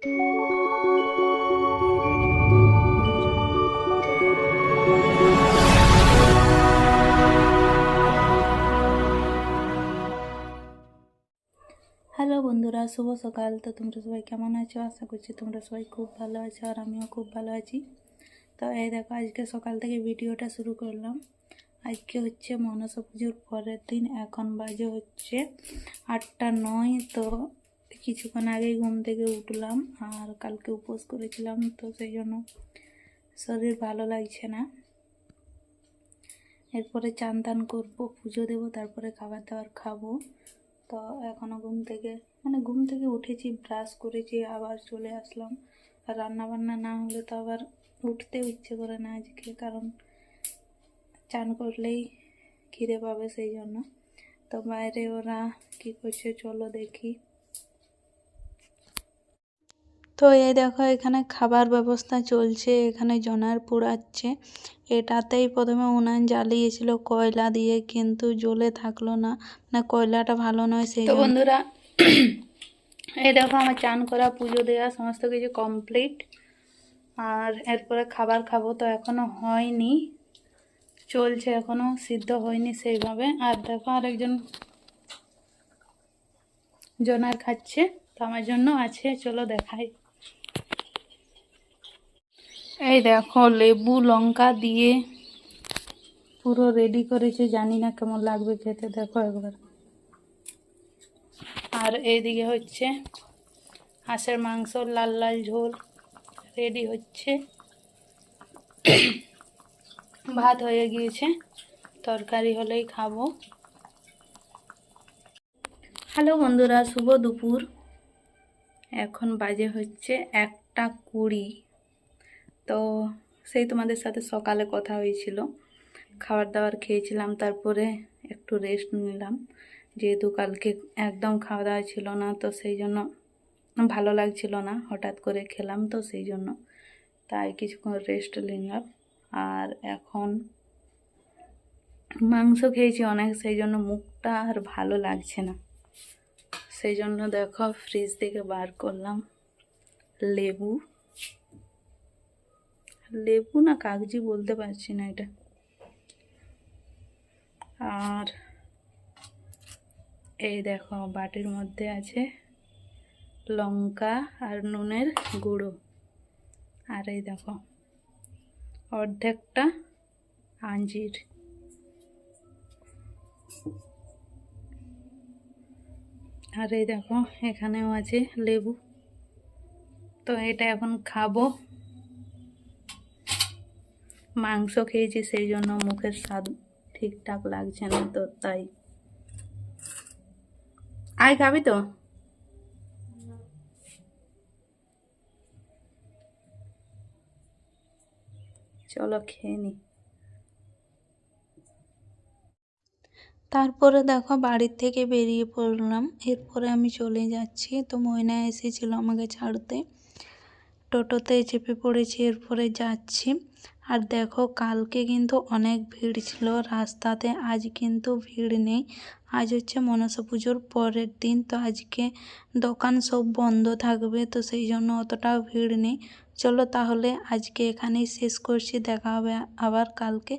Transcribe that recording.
Hello বন্ধুরা, শুভ সকাল। তো তোমরা সবাই কেমন আছো? আশা করছি তোমরা সবাই খুব ভালো আছো আর আমিও খুব ভালো আছি। তো এই দেখো, আজকে সকাল থেকে ভিডিওটা শুরু করলাম। আজকে হচ্ছে মনসা পুজোর পরের দিন, এখন বাজে হচ্ছে আটটা নয়। তো কিছুক্ষণ আগেই ঘুম থেকে উঠলাম আর কালকে উপোস করেছিলাম, তো সেই জন্য শরীর ভালো লাগছে না। এরপরে চান টান করব, পুজো দেবো, তারপরে খাবার দাবার খাব। তো এখনও ঘুম থেকে মানে ঘুম থেকে উঠেছি, ব্রাশ করেছি, আবার চলে আসলাম। আর রান্না বান্না না হলে তো আবার উঠতেও ইচ্ছে করে না আজকে, কারণ চান করলেই খিদে পাবে সেই জন্য। তো বাইরে ওরা কি করছে চলো দেখি। তো এই দেখো এখানে খাবার ব্যবস্থা চলছে এখানে জনার পোড়াচ্ছে। এটাতেই প্রথমে উনান জ্বালিয়েছিল কয়লা দিয়ে কিন্তু জ্বলে থাকল না। না কয়লাটা ভালো নয় সেই বন্ধুরা এই দেখো আমার চান করা পুজো দেওয়া সমস্ত কিছু কমপ্লিট আর এরপরে খাবার খাব তো এখনও হয়নি। চলছে এখনও সিদ্ধ হয়নি সেইভাবে। আর দেখো আরেকজন জনার খাচ্ছে। তো আমার জন্য আছে চলো দেখাই। এই দেখো, লেবু, লঙ্কা দিয়ে পুরো রেডি করেছে। জানি না কেমন লাগবে খেতে, দেখো একবার। আর এইদিকে হচ্ছে হাঁসের মাংস, লাল লাল ঝোল রেডি হচ্ছে। ভাত হয়ে গিয়েছে, তরকারি হলেই খাব। হ্যালো বন্ধুরা, শুভ দুপুর। এখন বাজে হচ্ছে একটা কুড়ি। তো সেই তোমাদের সাথে সকালে কথা হয়েছিল। খাবার দাবার খেয়েছিলাম, তারপরে একটু রেস্ট নিলাম। যেহেতু কালকে একদম খাওয়া দাওয়া ছিল না, তো সেই জন্য ভালো লাগছিল না। হঠাৎ করে খেলাম তো সেই জন্য। তাই কিছুক্ষণ রেস্ট নিলাম। আর এখন মাংস খেয়েছি অনেক, সেই জন্য মুখটা আর ভালো লাগছে না। সেই জন্য দেখো ফ্রিজ থেকে বার করলাম লেবু। লেবু না কাগজি বলতে পারছি না এটা। আর এই দেখো বাটির মধ্যে আছে লঙ্কা আর নুনের গুঁড়ো। আর এই দেখো অর্ধেকটা আঞ্জির। আর এই দেখো এখানেও আছে লেবু। তো এটা এখন খাব। মাংস খেয়েছি, সেই জন্য মুখের স্বাদ ঠিকঠাক লাগছে না তো, তাই। আয়, খাবি তো? চলো খেয়ে নি। তারপরে দেখো বাড়ির থেকে বেরিয়ে পড়লাম, এরপরে আমি চলে যাচ্ছি। তো ময়না এসেছিল আমাকে ছাড়তে। টোটোতে চেপে পড়েছি, এরপরে যাচ্ছি। আর দেখো, কালকে কিন্তু অনেক ভিড় ছিল। রাস্তাতে আজ কিন্তু ভিড় নেই। আজ হচ্ছে মনসা পুজোর পরের দিন, তো আজকে দোকান সব বন্ধ থাকবে, তো সেই জন্য অতটাও ভিড় নেই। চলো তাহলে আজকে এখানেই শেষ করছি। দেখা হবে আবার কালকে।